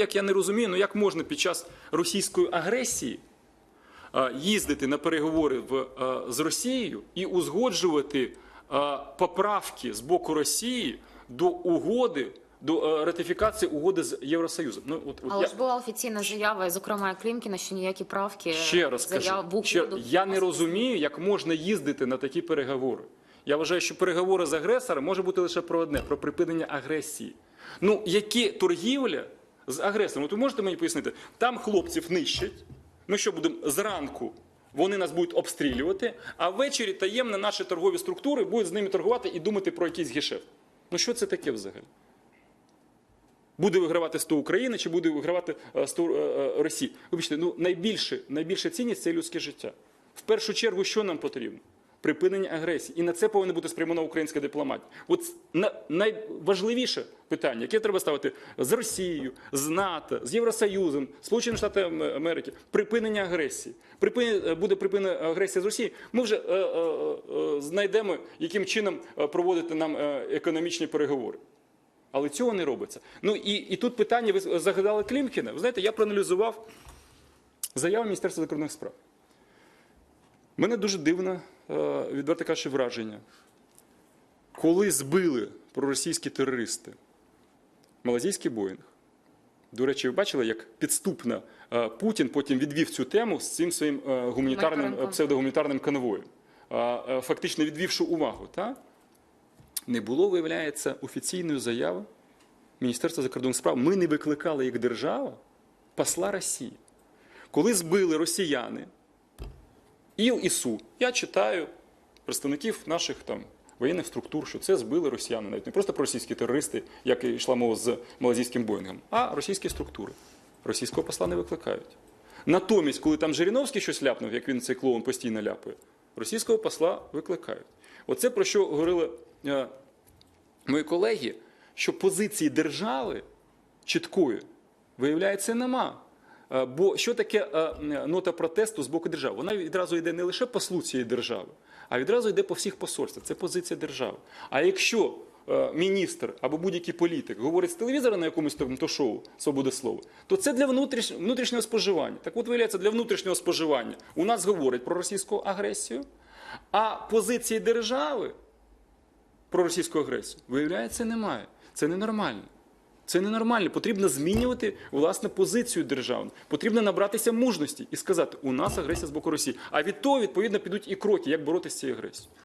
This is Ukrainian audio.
Як я не розумію, ну як можна під час російської агресії їздити на переговори в, з Росією і узгоджувати поправки з боку Росії до угоди, до ратифікації угоди з Євросоюзом. Ну от, от Але я ж була офіційна заява, зокрема Клімкіна, що ніякі правки ще раз кажу, букв ще, я не розумію, як можна їздити на такі переговори. Я вважаю, що переговори з агресором може бути лише про одне про припинення агресії. Ну які торгівля з агресором? От ви можете мені пояснити? Там хлопців нищать. Ми що будемо зранку? Вони нас будуть обстрілювати, а ввечері таємно наші торгові структури будуть з ними торгувати і думати про якийсь гешефт. Ну що це таке взагалі? Буде вигравати 100 України чи буде вигравати е, 100 е, е, Росії? Вибачте, ну найбільше, найбільша цінність це людське життя. В першу чергу, що нам потрібно? Припинення агресії. І на це повинна бути спрямована українська дипломатія. От найважливіше питання, яке треба ставити з Росією, з НАТО, з Євросоюзом, Сполученими Штатами Америки, припинення агресії. Припин, буде припинення агресії з Росії. Ми вже е, е, е, знайдемо, яким чином е, проводити нам е, економічні переговори. Але цього не робиться. Ну і, і тут питання, ви загадали Клімкіна. Ви знаєте, я проаналізував заяву Міністерства закордонних справ. У мене дуже дивне, е, відверто кажучи, враження. Коли збили проросійські терористи малазійський Боїнг, до речі, ви бачили, як підступно е, Путін потім відвів цю тему з цим своїм е, гуманітарним Гуманітарним псевдогуманітарним конвоєм, е, фактично відвівши увагу. Та? Не було, виявляється, офіційної заяви Міністерства закордонних справ. Ми не викликали як держава посла Росії. Коли збили росіяни ІЛ і СУ, я читаю представників наших там воєнних структур, що це збили росіяни, навіть не просто про російські терористи, як йшла мова з малазійським Боїнгом, а російські структури. Російського посла не викликають. Натомість, коли там Жириновський щось ляпнув, як він цей клоун постійно ляпає, російського посла викликають. Оце про що говорили е, мої колеги, що позиції держави чіткої, виявляється, нема. Е, Бо що таке е, нота протесту з боку держави? Вона відразу йде не лише послу цієї держави, а відразу йде по всіх посольствах. Це позиція держави. А якщо е, міністр або будь-який політик говорить з телевізора на якомусь там то шоу свободи слова, то це для внутріш... внутрішнього споживання. Так от виявляється, для внутрішнього споживання у нас говорять про російську агресію, а позиції держави про російську агресію, виявляється, немає. Це ненормально. Це ненормально. Потрібно змінювати власне позицію державну. Потрібно набратися мужності і сказати, у нас агресія з боку Росії. А від того, відповідно, підуть і кроки, як боротися з цією агресією.